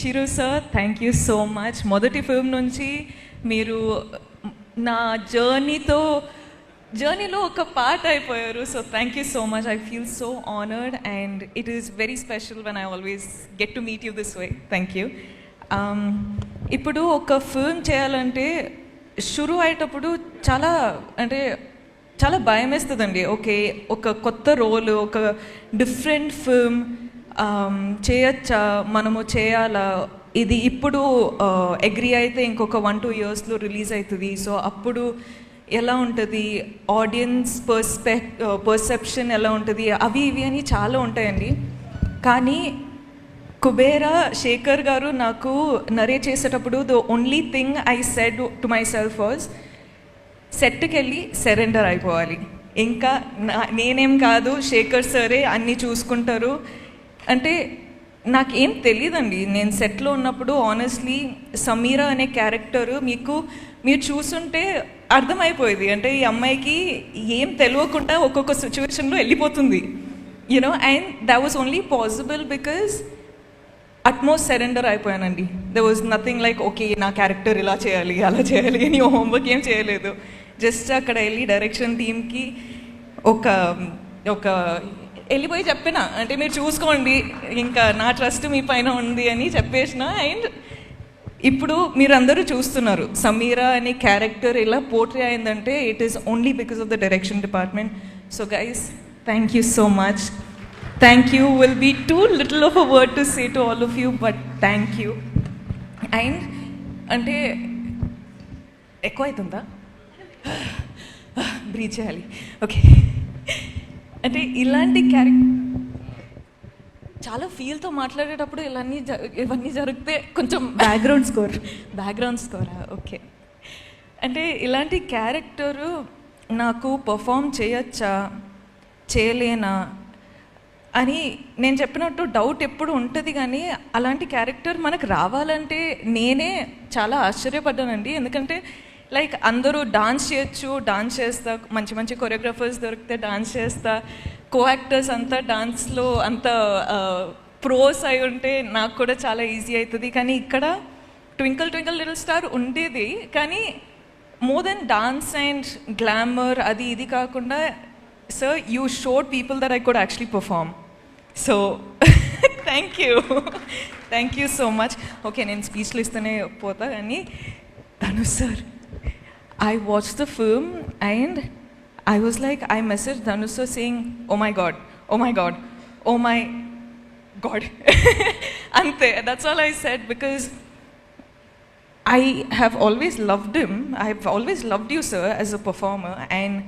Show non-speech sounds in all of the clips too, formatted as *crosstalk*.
Chiru sir thank you so much మొదటి film నుంచి మీరు నా జర్నీతో జర్నీలో ఒక పార్ట్ అయిపోయారు. So thank you so much I feel so honoured and it is very special when I always get to meet you this way thank you ఇప్పుడు ఒక ఫిల్మ్ చేయాలంటే షురు అయ్యేటప్పుడు చాలా అంటే చాలా భయం వేస్తుందండి ఓకే ఒక కొత్త రోల్ ఒక డిఫరెంట్ ఫిల్మ్ చేయొచ్చా మనము చేయాలా? ఇది ఇప్పుడు అగ్రి అయితే ఇంకొక వన్ టూ ఇయర్స్లో రిలీజ్ అవుతుంది సో అప్పుడు ఎలా ఉంటుంది? ఆడియన్స్ పర్స్పెక్ పర్సెప్షన్ ఎలా ఉంటుంది? అవి ఇవి అని చాలా ఉంటాయండి. కానీ కుబేరా శేఖర్ గారు నాకు నరే చేసేటప్పుడు the only thing I said to myself was సెట్కి వెళ్ళి సరెండర్ అయిపోవాలి. ఇంకా నా- నేనేం కాదు శేఖర్ సరే అన్నీ చూసుకుంటారు. అంటే నాకేం తెలియదండి నేను సెట్లో ఉన్నప్పుడు ఆనెస్ట్లీ సమీరా అనే క్యారెక్టర్ మీకు మీరు చూసుంటే అర్థమైపోయేది. అంటే ఈ అమ్మాయికి ఏం తెలియకుండా ఒక్కొక్క సిచ్యువేషన్లో వెళ్ళిపోతుంది. You know and that was only possible because utmost surrender అయిపోయానండి. There was nothing like okay నా క్యారెక్టర్ ఇలా చేయాలి అలా చేయాలి అని హోంవర్క్ ఏం చేయలేదు. జస్ట్ అక్కడ వెళ్ళి డైరెక్షన్ టీమ్కి ఒక ఒక వెళ్ళిపోయి చెప్పిన. అంటే మీరు చూసుకోండి ఇంకా నా ట్రస్ట్ మీ పైన ఉంది అని చెప్పేసిన. అండ్ ఇప్పుడు మీరందరూ చూస్తున్నారు సమీరా అనే క్యారెక్టర్ ఇలా పోట్రీ అయిందంటే it is only because of the direction department so guys thank you so much thank you will be too little of a word to say to all of you but thank you and అంటే ఎక్కువ అవుతుందా? *sighs* Breach చేయాలి. Okay అంటే ఇలాంటి character చాలా ఫీల్తో మాట్లాడేటప్పుడు ఇలాన్ని జ- ఇవన్నీ జరిగితే కొంచెం బ్యాక్గ్రౌండ్ స్కోర్ బ్యాక్గ్రౌండ్ స్కోరా ఓకే అంటే ఇలాంటి క్యారెక్టరు నాకు పర్ఫామ్ చేయొచ్చా చేయలేనా అని నేను చెప్పినట్టు డౌట్ ఎప్పుడు ఉంటుంది కానీ అలాంటి క్యారెక్టర్ మనకు రావాలంటే నేనే చాలా ఆశ్చర్యపడ్డానండి. ఎందుకంటే లైక్ అందరూ డాన్స్ చేయొచ్చు డాన్స్ చేస్తా మంచి మంచి కొరియోగ్రాఫర్స్ దొరికితే డాన్స్ చేస్తా. కో యాక్టర్స్ అంతా డాన్స్లో అంత ప్రోస్ అయి ఉంటే నాకు కూడా చాలా ఈజీ అవుతుంది కానీ ఇక్కడ ట్వింకల్ ట్వింకల్ లిటిల్ స్టార్ ఉండేది. కానీ more than dance and glamour అది ఇది కాకుండా sir you showed people that I could actually perform so thank you thank you so much okay నేను స్పీచ్లు ఇస్తూనే పోతా. కానీ Dhanush sir I watched the film and I was like, I messaged Dhanusa saying, oh my god, oh my god, oh my god. *laughs* Ante, that's all I said because I have always loved him. I've always loved you, sir, as a performer. And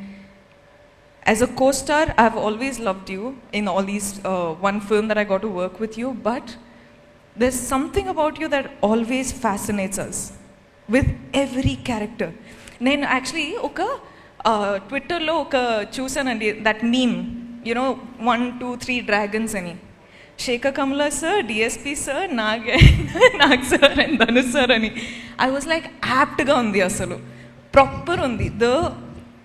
as a co star, I've always loved you in all these uh, one film that I got to work with you. But there's something about you that always fascinates us with every character. నేను actually ఒక ట్విట్టర్లో ఒక చూసానండి that meme you know one two three dragons అని. Shekhar Kammula sir DSP sir Nag Nag sir and Dhanush sir అని. I was like యాప్ట్గా ఉంది అసలు. ప్రాపర్ ఉంది. The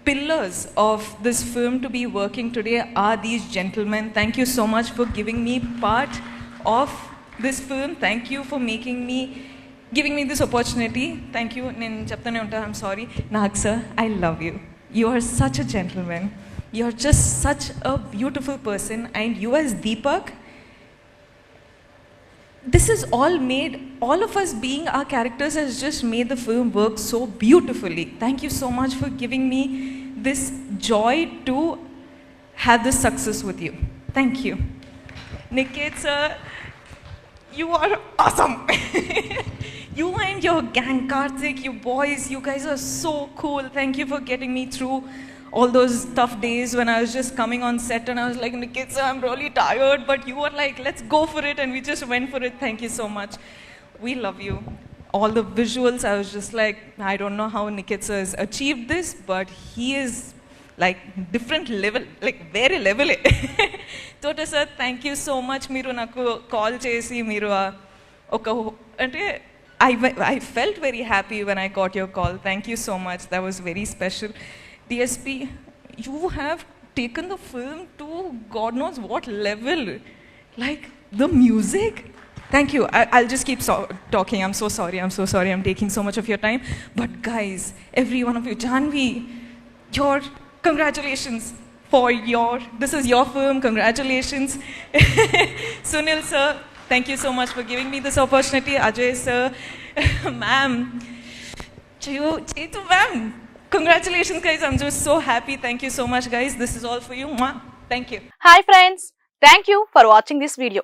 pillars of this film to be working today are these gentlemen thank you so much for giving me part of this film thank you for making me giving me this opportunity thank you నేను చెప్తానే ఉంటాను I'm sorry Nag sir I love you you are such a gentleman you are just such a beautiful person and you as Deepak this is all made all of us being our characters has just made the film work so beautifully thank you so much for giving me this joy to have this success with you thank you niket sir you are awesome *laughs* you and your gang karthik you boys you guys are so cool thank you for getting me through all those tough days when I was just coming on set and I was like, Nikitsa, I'm really tired, but you were like, let's go for it, and we just went for it. Thank you so much. We love you. All the visuals, I was just like, I don't know how Nikitsa has achieved this, but he is like different level, like very level. *laughs* Thota sir thank you so much మీరు నాకు call చేసి మీరు ఆ ఒక అంటే I, I felt very happy when I got your call. Thank you so much. That was very special. DSP, you have taken the film to God knows what level. Like the music. Thank you. I, will just keep so talking. I'm so sorry. I'm so sorry. I'm taking so much of your time. But guys, every one of you, Janvi, your congratulations for your, this is your film. Congratulations. *laughs* Sunil sir, Thank you so much for giving me this opportunity, Ajay sir, *laughs* ma'am, Chayu, Chetu ma'am. Congratulations guys, I'm just so happy. Thank you so much guys. This is all for you. Mwah. Thank you. Hi friends, thank you for watching this video.